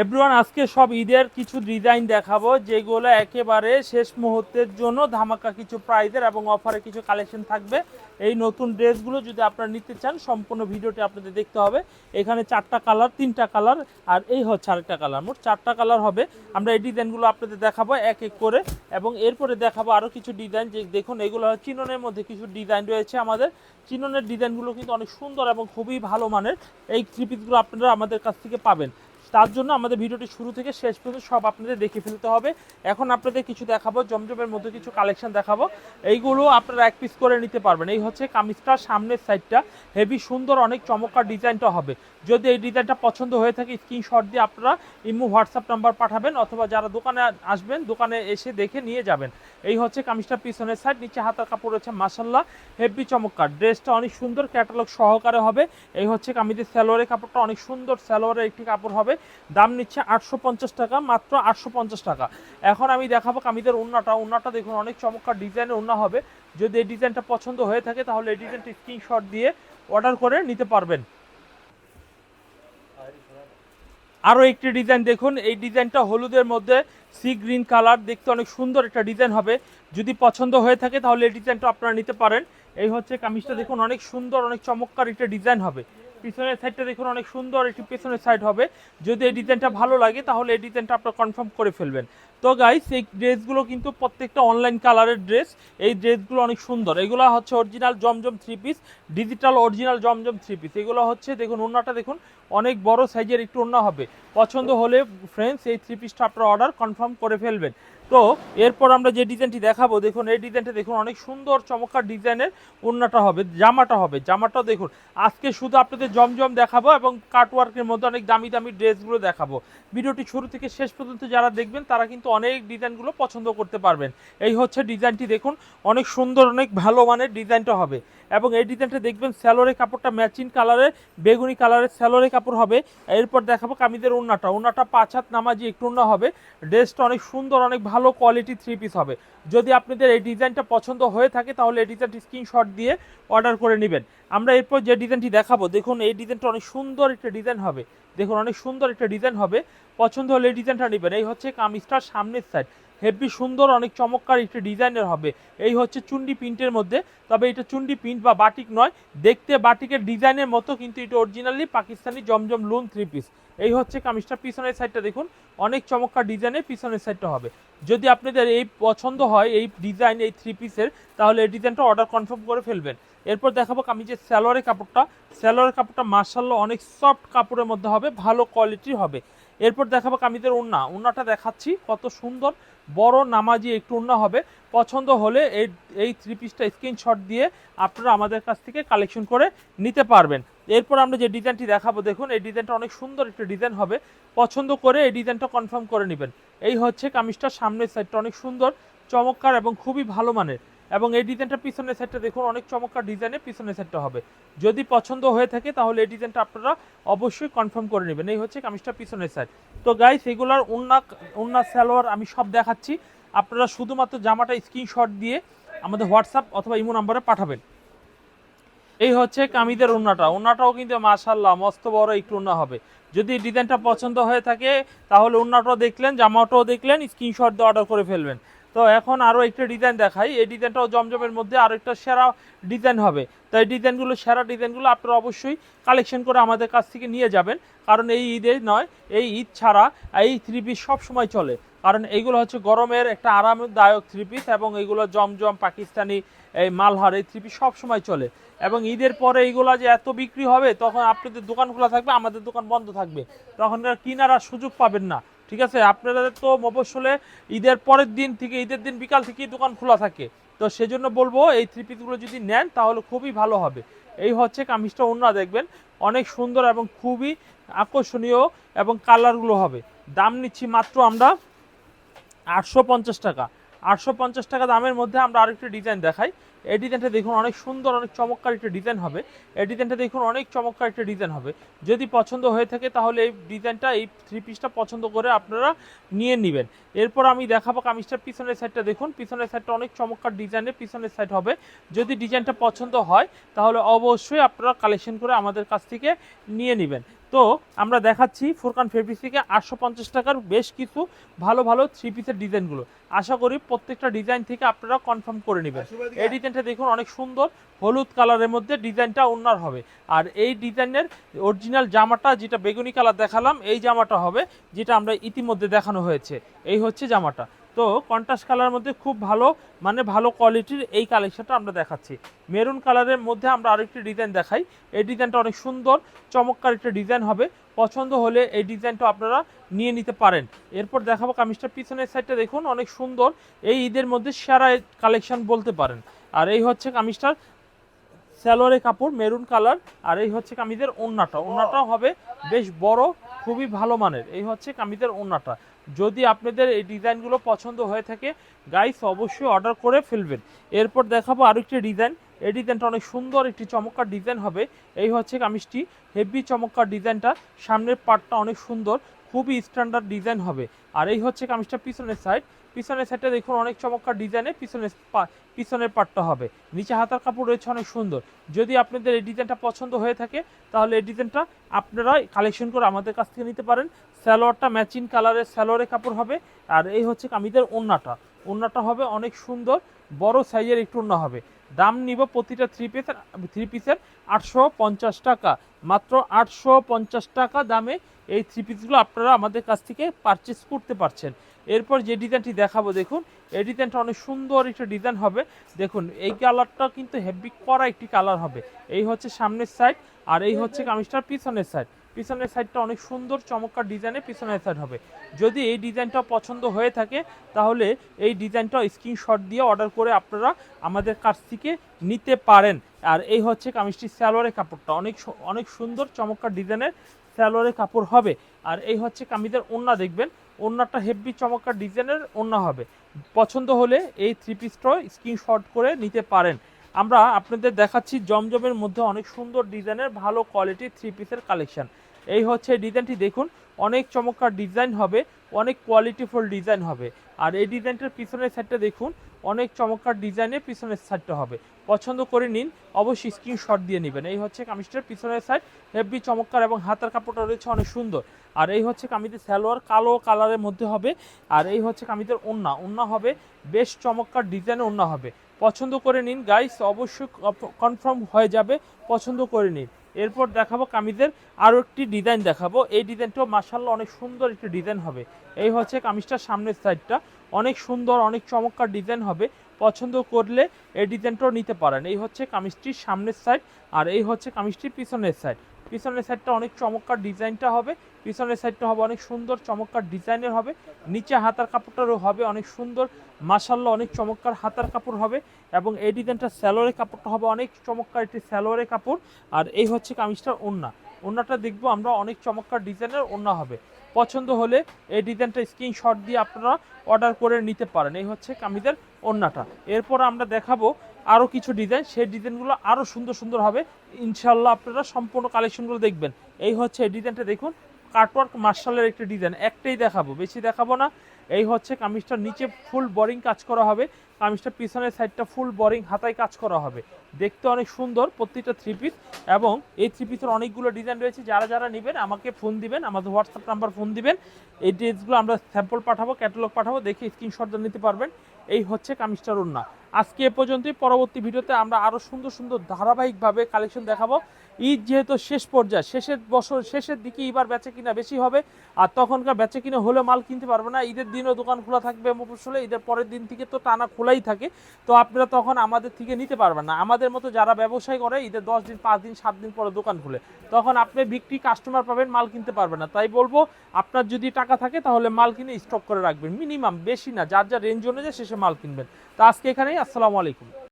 Everyone আজকে সব ঈদের কিছু ডিজাইন দেখাবো, যেগুলো একেবারে শেষ মুহূর্তের জন্য ধামাকা কিছু প্রাইজের এবং অফারে কিছু কালেকশন থাকবে। এই নতুন ড্রেসগুলো যদি আপনারা নিতে চান, সম্পূর্ণ ভিডিওটি আপনাদের দেখতে হবে। এখানে চারটা কালার তিনটা কালার আর এই হচ্ছে আরেকটা কালার মোট চারটা কালার হবে। আমরা এই ডিজাইনগুলো আপনাদের দেখাবো এক এক করে, এবং এরপরে দেখাবো আরও কিছু ডিজাইন যে দেখুন, এগুলো চিননের মধ্যে কিছু ডিজাইন রয়েছে আমাদের। চিননের ডিজাইনগুলো কিন্তু অনেক সুন্দর এবং খুবই ভালো মানের। এই থ্রি পিসগুলো আপনারা আমাদের কাছ থেকে পাবেন। তার জন্য আমাদের ভিডিওটি শুরু থেকে শেষ পর্যন্ত সব আপনাদের দেখে ফেলতে হবে। এখন আপনাদের কিছু দেখাবো, জমজমের মধ্যে কিছু কালেকশন দেখাবো। এইগুলো আপনারা এক পিস করে নিতে পারবেন। এই হচ্ছে কামিজটার সামনের সাইডটা হেভি সুন্দর, অনেক চমৎকার ডিজাইনটা হবে। যদি এই ডিজাইনটা পছন্দ হয়ে থাকে স্ক্রিনশট দিয়ে আপনারা ইমো হোয়াটসঅ্যাপ নাম্বার পাঠাবেন অথবা যারা দোকানে আসবেন, দোকানে এসে দেখে নিয়ে যাবেন। এই হচ্ছে কামিজটার পিছনের সাইড নিচে হাতার কাপড় রয়েছে মাসাল্লাহ হেভি চমৎকার। ড্রেসটা অনেক সুন্দর ক্যাটালগ সহকারে হবে। এই হচ্ছে কামিজের স্যালোয়ারের কাপড়টা, অনেক সুন্দর স্যালোয়ারের একটি কাপড় হবে। দাম নিচ্ছে আটশো পঞ্চাশ টাকা, মাত্র আটশো পঞ্চাশ টাকা। এখন আমি দেখাবো কামিজের উন্নাটা। উন্নাটা দেখুন, অনেক চমৎকার ডিজাইনের উন্না হবে। যদি এই ডিজাইনটা পছন্দ হয়ে থাকে, তাহলে এই ডিজাইনটা স্ক্রিনশট দিয়ে অর্ডার করে নিতে পারবেন। আরও একটি ডিজাইন দেখুন। এই ডিজাইনটা হলুদের মধ্যে সি গ্রিন কালার দেখতে অনেক সুন্দর একটা ডিজাইন হবে। যদি পছন্দ হয়ে থাকে তাহলে এই ডিজাইনটা আপনারা নিতে পারেন। এই হচ্ছে কামিজটা দেখুন, অনেক সুন্দর, অনেক চমৎকার একটা ডিজাইন হবে। পিছনের সাইডটা দেখুন অনেক সুন্দর, একটি পেছনের সাইড হবে। যদি এই ডিজাইনটা ভালো লাগে, তাহলে এই ডিজাইনটা আপনারা কনফার্ম করে ফেলবেন। তো গাইস এই ড্রেসগুলো কিন্তু প্রত্যেকটা অনলাইন কালারের ড্রেস এই ড্রেসগুলো অনেক সুন্দর। এগুলো হচ্ছে original Zamzam three piece digital original Zamzam three piece এগুলো হচ্ছে, দেখুন ওন্নাটা দেখুন, অনেক বড় সাইজের একটু ওন্না হবে। পছন্দ হলে ফ্রেন্ডস এই থ্রি পিসটা আপনারা অর্ডার কনফার্ম করে ফেলবেন। তো এরপর আমরা যে ডিজাইনটি দেখাবো, দেখুন, এই ডিজাইনটা দেখুন, অনেক সুন্দর, চমৎকার ডিজাইনের ওন্নাটা হবে, জামাটা হবে। জামাটাও দেখুন, আজকে শুধু আপনাদের জমজম দেখাবো এবং কাটওয়ার্কের মধ্যে অনেক দামি দামি ড্রেসগুলো দেখাবো। ভিডিওটি শুরু থেকে শেষ পর্যন্ত যারা দেখবেন, তারা কিন্তু অনেক ডিজাইনগুলো পছন্দ করতে পারবেন। এই হচ্ছে ডিজাইনটি দেখুন, অনেক সুন্দর, অনেক ভালো মানের ডিজাইনটা হবে। এবং এই ডিজাইনটা দেখবেন স্যালোরের কাপড়টা ম্যাচিং কালারের, বেগুনি কালারের স্যালোরের কাপড় হবে। এরপর দেখাবো কামিদের ওন্নাটা ওন্নাটা পাঁচ হাত নামাজি একটু ওন্না হবে। ড্রেসটা অনেক সুন্দর, অনেক ভালো কোয়ালিটি থ্রি পিস হবে। যদি আপনাদের এই ডিজাইনটা পছন্দ হয়ে থাকে, তাহলে এই ডিজাইনটি স্ক্রিনশট দিয়ে অর্ডার করে নেবেন। আমরা এরপর যে ডিজাইনটি দেখাবো, দেখুন এই ডিজাইনটা অনেক সুন্দর একটা ডিজাইন হবে। দেখুন অনেক সুন্দর একটা ডিজাইন হবে। পছন্দ হলে এই ডিজাইনটা নেবেন। এই হচ্ছে কামিজটার সামনের সাইড হেভি, সুন্দর, অনেক চমৎকার একটি ডিজাইনের হবে। এই হচ্ছে চুন্ডি প্রিন্টের মধ্যে। তবে এটা চুন্ডি প্রিন্ট বা বাটিক নয়। দেখতে বাটিকের ডিজাইনের মতো, কিন্তু এটা originally Pakistani Zamzam lawn three piece এই হচ্ছে কামিজটা পিছনের সাইডটা দেখুন। অনেক চমৎকার ডিজাইনের পিছনের সাইডটা হবে। যদি আপনাদের এই পছন্দ হয়, এই ডিজাইন এই থ্রি পিসের তাহলে এই ডিজাইনটা অর্ডার কনফার্ম করে ফেলবেন। এরপর দেখাবো কামিজের স্যালোয়ারের কাপড়টা। স্যালোয়ারের কাপড়টা মার্শাল্লাহ অনেক সফট কাপড়ের মধ্যে হবে, ভালো কোয়ালিটির হবে। এরপর দেখাবো কামিজের ওন্না ওন্নাটা দেখাচ্ছি কত সুন্দর। বড় নামাজি একটু উন্না হবে। পছন্দ হলে এই এই থ্রি পিসটা স্ক্রিনশট দিয়ে আপনারা আমাদের কাছ থেকে কালেকশন করে নিতে পারবেন। এরপর আমরা যে ডিজাইনটি দেখাবো, দেখুন, এই ডিজাইনটা অনেক সুন্দর একটা ডিজাইন হবে। পছন্দ করে এই ডিজাইনটা কনফার্ম করে নেবেন। এই হচ্ছে কামিজটার সামনের সাইডটা অনেক সুন্দর, চমৎকার এবং খুবই ভালো মানের। এবং এই ডিজাইনটা পিছনের সাইডটা দেখুন, অনেক চমৎকার ডিজাইনের পিছনের সাইডটা হবে। যদি পছন্দ হয়ে থাকে, তাহলে এই ডিজাইনটা আপনারা অবশ্যই কনফার্ম করে নেবেন। এই হচ্ছে কামিজটা পিছনের সাইড তো গাইস এগুলার উন্না উন্না, সালোয়ার আমি সব দেখাচ্ছি। আপনারা শুধুমাত্র জামাটা স্ক্রিনশট দিয়ে আমাদের হোয়াটসঅ্যাপ অথবা ইমো নাম্বারে পাঠাবেন। এই হচ্ছে কামিদের উন্নাটা। উন্নাটাও কিন্তু মাশাল্লাহ মস্ত বড় একটু উন্না হবে। যদি ডিজাইনটা পছন্দ হয়ে থাকে, তাহলে উন্নাটাও দেখলেন, জামাটাও দেখলেন স্ক্রিনশট দিয়ে অর্ডার করে ফেলবেন। তো এখন আরও একটা ডিজাইন দেখাই। এই ডিজাইনটাও জমজমের মধ্যে আরও একটা সেরা ডিজাইন হবে। তো এই ডিজাইনগুলো সেরা ডিজাইনগুলো আপনারা অবশ্যই কালেকশন করে আমাদের কাছ থেকে নিয়ে যাবেন। কারণ এই ঈদে নয়, এই ঈদ ছাড়া এই থ্রি পিস সবসময় চলে। কারণ এইগুলো হচ্ছে গরমের একটা আরামদায়ক থ্রি পিস এবং এইগুলো জমজম, পাকিস্তানি, এই মালহার এই থ্রি পিস সবসময় চলে। এবং ঈদের পরে এইগুলো যে এত বিক্রি হবে, তখন আপনাদের দোকান খোলা থাকবে, আমাদের দোকান বন্ধ থাকবে। তখন কিনার আর সুযোগ পাবেন না। ঠিক আছে? আপনাদের তো মফসলে ঈদের পরের দিন থেকে, ঈদের দিন বিকাল থেকেই দোকান খোলা থাকে। তো সেজন্য বলব, এই থ্রি পিসগুলো যদি নেন, তাহলে খুবই ভালো হবে। এই হচ্ছে কামিজটা অন্য দেখবেন। অনেক সুন্দর এবং খুবই আকর্ষণীয় এবং কালারগুলো হবে। দাম নিচ্ছি মাত্র আমরা আটশো পঞ্চাশ টাকা। আটশো পঞ্চাশ টাকা দামের মধ্যে আমরা আরেকটি ডিজাইন দেখাই। এই ডিজাইনটা দেখুন, অনেক সুন্দর, অনেক চমৎকার একটা ডিজাইন হবে। এই ডিজাইনটা দেখুন, অনেক চমৎকার একটা ডিজাইন হবে। যদি পছন্দ হয়ে থাকে, তাহলে এই ডিজাইনটা, এই থ্রি পিসটা পছন্দ করে আপনারা নিয়ে নেবেন। এরপর আমি দেখাবো কামিজটার পিছনের সাইডটা দেখুন। পিছনের সাইডটা অনেক চমৎকার ডিজাইনের পিছনের সাইড হবে। যদি ডিজাইনটা পছন্দ হয়, তাহলে অবশ্যই আপনারা কালেকশন করে আমাদের কাছ থেকে নিয়ে নেবেন। তো আমরা দেখাচ্ছি ফোরকান ফেব্রিক্স থেকে আটশো পঞ্চাশ টাকার বেশ কিছু ভালো ভালো থ্রি পিসের ডিজাইনগুলো আশা করি প্রত্যেকটা ডিজাইন থেকে আপনারা কনফার্ম করে নেবেন। এই ডিজাইনটা দেখুন অনেক সুন্দর হলুদ কালারের মধ্যে ডিজাইনটা ওনার হবে। আর এই ডিজাইনের অরিজিনাল জামাটা যেটা বেগুনি কালার দেখালাম এই জামাটা হবে যেটা আমরা ইতিমধ্যে দেখানো হয়েছে। এই হচ্ছে জামাটা। তো কন্ট্রাস্ট কালারের মধ্যে খুব ভালো মানে ভালো কোয়ালিটির এই কালেকশনটা আমরা দেখাচ্ছি। মেরুন কালারের মধ্যে আমরা আরেকটি ডিজাইন দেখাই। এই ডিজাইনটা অনেক সুন্দর, চমৎকার একটা ডিজাইন হবে। পছন্দ হলে এই ডিজাইনটা আপনারা নিয়ে নিতে পারেন। এরপর দেখাবো কামিজটার পিছনের সাইডটা দেখুন, অনেক সুন্দর। এই ঈদের মধ্যে সেরা কালেকশন বলতে পারেন। আর এই হচ্ছে কামিজটার স্যালোয়ারের কাপড় মেরুন কালার আর এই হচ্ছে কামিজের ওন্নাটা ওন্নাটা হবে বেশ বড়, খুবই ভালো মানের। এই হচ্ছে কামিজের ওন্নাটা যদি আপনাদের এই ডিজাইনগুলো পছন্দ হয়ে থাকে গাইস অবশ্যই অর্ডার করে ফেলবেন। এরপর দেখাবো আরও একটি ডিজাইন। এই ডিজাইনটা অনেক সুন্দর একটি চমৎকার ডিজাইন হবে। এই হচ্ছে কামিজটি হেভি চমৎকার ডিজাইনটা। সামনের পার্টটা অনেক সুন্দর। খুবই স্ট্যান্ডার্ড ডিজাইন হবে। আর এই হচ্ছে কামিজটা পিছনের সাইড পিছনের সাইডটা দেখুন, অনেক চমৎকার ডিজাইনের পিছনের পিছনের পার্টটা হবে। নিচে হাতার কাপড় রয়েছে, অনেক সুন্দর। যদি আপনাদের এই ডিজাইনটা পছন্দ হয়ে থাকে, তাহলে এই ডিজাইনটা আপনারা কালেকশন করে আমাদের কাছ থেকে নিতে পারেন। স্যালোয়ারটা ম্যাচিং কালারের স্যালোয়ারের কাপড় হবে, আর এই হচ্ছে কামিজের ওন্নাটা। ওন্নাটা হবে অনেক সুন্দর, বড় সাইজের একটু ওন্না হবে। দাম নিব প্রতিটা থ্রি পিসের থ্রি পিসের আটশো পঞ্চাশ টাকা। মাত্র আটশো পঞ্চাশ টাকা দামে এই থ্রি পিসগুলো আপনারা আমাদের কাছ থেকে পারচেস করতে পারছেন। এরপর যে ডিজাইনটি দেখাবো, দেখুন। এই ডিজাইনটা অনেক সুন্দর একটা ডিজাইন হবে। দেখুন, এই কালারটা কিন্তু হেভি করা একটি কালার হবে। এই হচ্ছে সামনের সাইড আর এই হচ্ছে কামিজটার পিছনের সাইড পিছনের সাইডটা অনেক সুন্দর, চমৎকার ডিজাইনের পিছনের সাইড হবে। যদি এই ডিজাইনটা পছন্দ হয়ে থাকে, তাহলে এই ডিজাইনটা স্ক্রিনশট দিয়ে অর্ডার করে আপনারা আমাদের কাছ থেকে নিতে পারেন। আর এই হচ্ছে কামিজটির স্যালোয়ারের কাপড়টা। অনেক অনেক সুন্দর, চমৎকার ডিজাইনের স্যালোয়ারের কাপড় হবে। আর এই হচ্ছে কামিজের ওন্না দেখবেন? ওন্নাটা হেভি চমৎকার ডিজাইনের ওন্না হবে। পছন্দ হলে এই থ্রি পিসটা স্ক্রিনশট করে নিতে পারেন। আমরা আপনাদের দেখাচ্ছি জমজমের মধ্যে অনেক সুন্দর ডিজাইনের ভালো কোয়ালিটির থ্রি পিসের কালেকশন এই হচ্ছে ডিজাইনটি দেখুন, অনেক চমৎকার ডিজাইন হবে, অনেক কোয়ালিটিফুল ডিজাইন হবে। আর এই ডিজাইনটার পিছনের সাইডটা দেখুন, অনেক চমৎকার ডিজাইনের পিছনের সাইডটা হবে। পছন্দ করে নিন, অবশ্যই স্ক্রিনশট দিয়ে নেবেন। এই হচ্ছে কামিজটার পিছনের সাইড হেভি চমৎকার এবং হাতের কাপড়টা রয়েছে অনেক সুন্দর। আর এই হচ্ছে কামিজের সালোয়ার কালো কালারের মধ্যে হবে, আর এই হচ্ছে কামিজের ওন্না ওন্না হবে, বেশ চমৎকার ডিজাইনের ওন্না হবে। পছন্দ করে নিন গাইস অবশ্যই কনফার্ম হয়ে যাবে, পছন্দ করে নিন। এরপর দেখাবো কামিজের আরও একটি ডিজাইন দেখাবো। এই ডিজাইনটাও মার্শাল্লাহ অনেক সুন্দর একটি ডিজাইন হবে। এই হচ্ছে কামিজটার সামনের সাইডটা। অনেক সুন্দর, অনেক চমৎকার ডিজাইন হবে। পছন্দ করলে এই ডিজাইনটাও নিতে পারেন। এই হচ্ছে কামিজটির সামনের সাইড আর এই হচ্ছে কামিজটির পিছনের সাইড। পিছনের সাইডটা অনেক চমৎকার ডিজাইনটা হবে। পিছনের সাইডটা হবে অনেক সুন্দর, চমৎকার ডিজাইনের হবে। নিচে হাতার কাপড়টারও হবে অনেক সুন্দর। মাসাল্লাহ অনেক চমৎকার হাতার কাপড় হবে এবং এই ডিজাইনটা স্যালোয়ারের কাপড়টা হবে অনেক চমৎকার একটি স্যালোয়ারের কাপড়। আর এই হচ্ছে কামিজটার ওন্না ওন্নাটা দেখব আমরা অনেক চমৎকার ডিজাইনের ওন্না হবে। পছন্দ হলে এই ডিজাইনটা স্ক্রিনশট দিয়ে আপনারা অর্ডার করে নিতে পারেন। এই হচ্ছে কামিজের ওন্নাটা এরপর আমরা দেখাবো আরও কিছু ডিজাইন সেই ডিজাইনগুলো আরও সুন্দর সুন্দর হবে। ইনশাল্লাহ আপনারা সম্পূর্ণ কালেকশনগুলো দেখবেন। এই হচ্ছে এই ডিজাইনটা দেখুন। কাটওয়ার্ক মার্শালের একটি ডিজাইন একটাই দেখাবো, বেশি দেখাবো না। এই হচ্ছে কামিজটার নিচে ফুল বোরিং কাজ করা হবে। কামিজটার পিছনের সাইডটা ফুল বোরিং হাতায় কাজ করা হবে। দেখতে অনেক সুন্দর, প্রত্যেকটা থ্রি পিস এবং এই থ্রি পিসের অনেকগুলো ডিজাইন রয়েছে। যারা যারা নেবেন, আমাকে ফোন দিবেন, আমাদের হোয়াটসঅ্যাপ নাম্বার ফোন দিবেন। এই ড্রেসগুলো আমরা স্যাম্পল পাঠাবো ক্যাটালগ পাঠাবো, দেখে স্ক্রিনশট নিতে পারবেন। এই হচ্ছে কামিজটার ওন্না আজকে এ পর্যন্তই, পরবর্তী ভিডিওতে আমরা আরও সুন্দর সুন্দর ধারাবাহিকভাবে কালেকশন দেখাবো। ঈদ যেহেতু শেষ পর্যায়ে, শেষের বছর, শেষের দিকে এবার বেচে কিনা বেশি হবে, আর তখনকার বেচে কিনা হলে মাল কিনতে পারবে না। ঈদের দিনও দোকান খোলা থাকবে মফসলে ঈদের পরের দিন থেকে তো টানা খোলাই থাকে। তো আপনারা তখন আমাদের থেকে নিতে পারবেন না। আমাদের মতো যারা ব্যবসায় করে, ঈদের দশ দিন, পাঁচ দিন, সাত দিন পরে দোকান খুলে, তখন আপনি বিক্রি কাস্টমার পাবেন, মাল কিনতে পারবেন না। তাই বলব, আপনার যদি টাকা থাকে তাহলে মাল কিনে স্টক করে রাখবেন। মিনিমাম বেশি না, যার যা রেঞ্জ অনুযায়ী শেষে মাল কিনবেন। তো আজকে এখানেই, আসসালামু আলাইকুম।